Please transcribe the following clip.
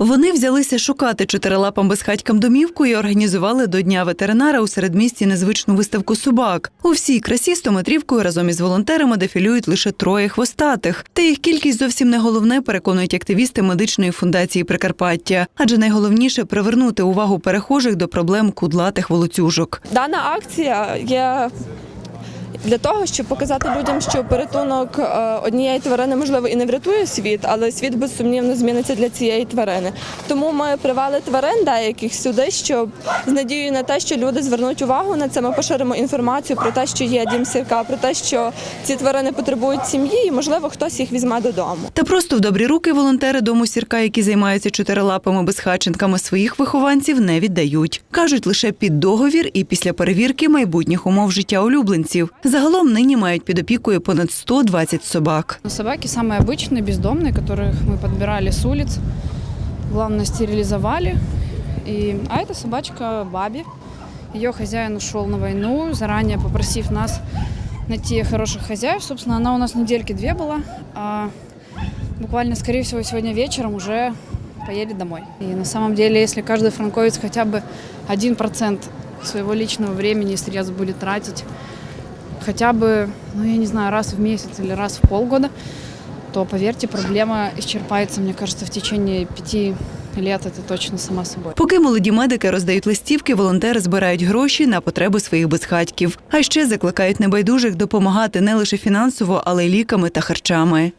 Вони взялися шукати чотирилапам безхатькам домівку і організували до Дня ветеринара у середмісті незвичну виставку собак. У всій красі стометрівкою разом із волонтерами дефілюють лише троє хвостатих. Та їх кількість зовсім не головне, переконують активісти медичної фундації Прикарпаття. Адже найголовніше привернути увагу перехожих до проблем кудлатих волоцюжок. Дана акція є для того, щоб показати людям, що порятунок е, однієї тварини можливо і не врятує світ, але світ безсумнівно зміниться для цієї тварини. Тому ми привели тварин деяких сюди, щоб з надією на те, що люди звернуть увагу на це. Ми поширимо інформацію про те, що є дім сірка, про те, що ці тварини потребують сім'ї, і можливо хтось їх візьме додому. Та просто в добрі руки волонтери дому сірка, які займаються чотирилапими безхатченками, своїх вихованців не віддають. кажуть лише під договір і після перевірки майбутніх умов життя улюбленців. Загалом нині мають під опікою понад 120 собак. Но Собаки самые обычные, бездомные, которых мы подбирали с улиц. Главное, стерилизовали. И... А это собачка Баби. Ее хозяин ушел на войну, заранее попросив нас найти хороших хозяев. Собственно, она у нас недельки две была. А буквально, скорее всего, сегодня вечером уже поедет домой. И на самом деле, если каждый франковец хотя бы 1% своего личного времени и средств будет тратить хотя бы, ну я не знаю, раз в месяц или раз в полгода, то, поверьте, проблема исчерпается, мне кажется, в течение пяти лет, это точно сама собой. Поки молоді медики роздають листівки, волонтери збирають гроші на потреби своїх безхатьків. А ще закликають небайдужих допомагати не лише фінансово, але й ліками та харчами.